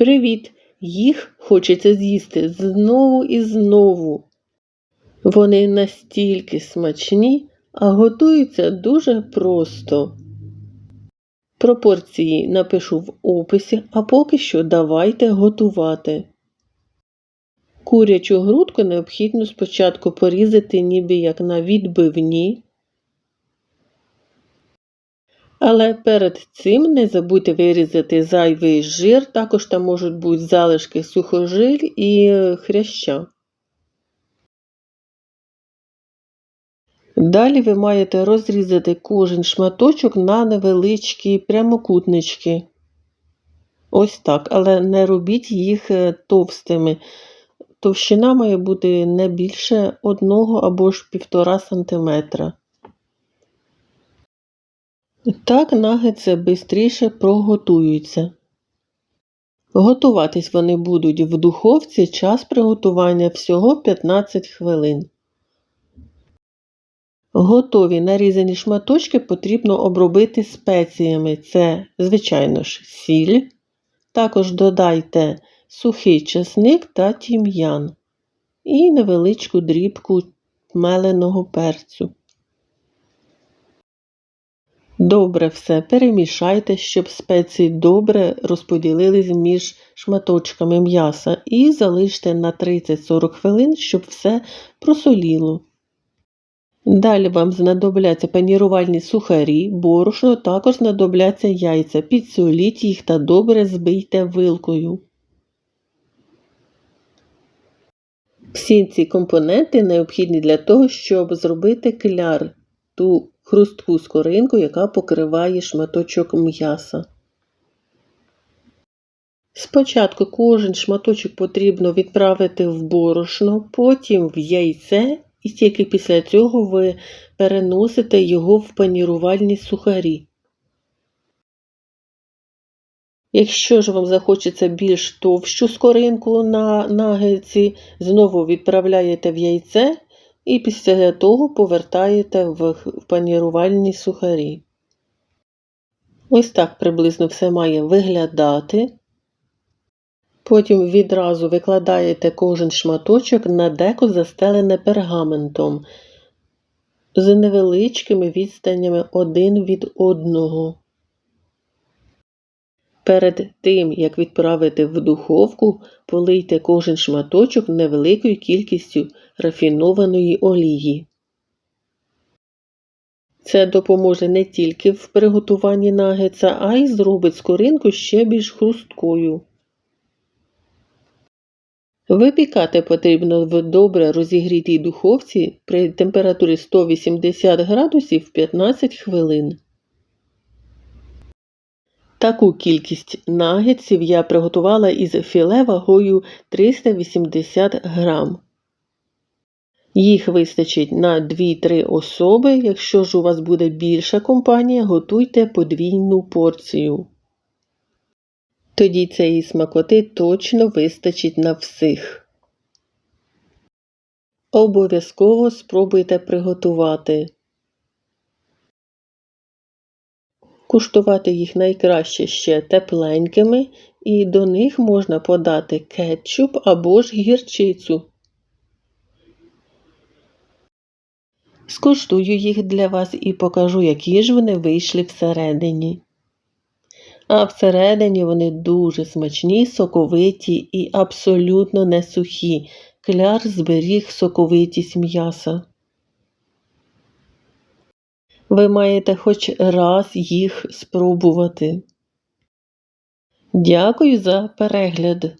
Привіт! Їх хочеться з'їсти знову і знову. Вони настільки смачні, а готуються дуже просто. Пропорції напишу в описі, а поки що давайте готувати. Курячу грудку необхідно спочатку порізати ніби як на відбивні. Але перед цим не забудьте вирізати зайвий жир, також там можуть бути залишки сухожиль і хряща. Далі ви маєте розрізати кожен шматочок на невеличкі прямокутнички. Ось так, але не робіть їх е, товстими. Товщина має бути не більше 1 або ж 1,5 см. Так нагетси швидше проготуються. Готуватись вони будуть в духовці час приготування всього 15 хвилин. Готові нарізані шматочки потрібно обробити спеціями. Це, звичайно ж, сіль. Також додайте сухий чесник та тім'ян і невеличку дрібку меленого перцю. Добре все перемішайте, щоб спеції добре розподілились між шматочками м'яса і залиште на 30-40 хвилин, щоб все просоліло. Далі вам знадобляться панірувальні сухарі, борошно, також знадобляться яйця. Підсоліть їх та добре збийте вилкою. Всі ці компоненти необхідні для того, щоб зробити кляр, ту хрустку скоринку, яка покриває шматочок м'яса. Спочатку кожен шматочок потрібно відправити в борошно, потім в яйце, і тільки після цього ви переносите його в панірувальні сухарі. Якщо ж вам захочеться більш товщу скоринку на нагельці, знову відправляєте в яйце і після того повертаєте в панірувальні сухарі. Ось так приблизно все має виглядати. Потім відразу викладаєте кожен шматочок на деко застелене пергаментом з невеличкими відстанями один від одного. Перед тим, як відправити в духовку, полийте кожен шматочок невеликою кількістю рафінованої олії. Це допоможе не тільки в приготуванні нагетса, а й зробить скоринку ще більш хрусткою. Випікати потрібно в добре розігрітій духовці при температурі 180 градусів 15 хвилин. Таку кількість нагетсів я приготувала із філе вагою 380 грам. Їх вистачить на 2-3 особи. Якщо ж у вас буде більша компанія, готуйте подвійну порцію. Тоді цієї смакоти точно вистачить на всіх. Обов'язково спробуйте приготувати. Куштувати їх найкраще ще тепленькими, і до них можна подати кетчуп або ж гірчицю. Скуштую їх для вас і покажу, які ж вони вийшли всередині. А всередині вони дуже смачні, соковиті і абсолютно не сухі. Кляр зберіг соковитість м'яса. Ви маєте хоч раз їх спробувати. Дякую за перегляд!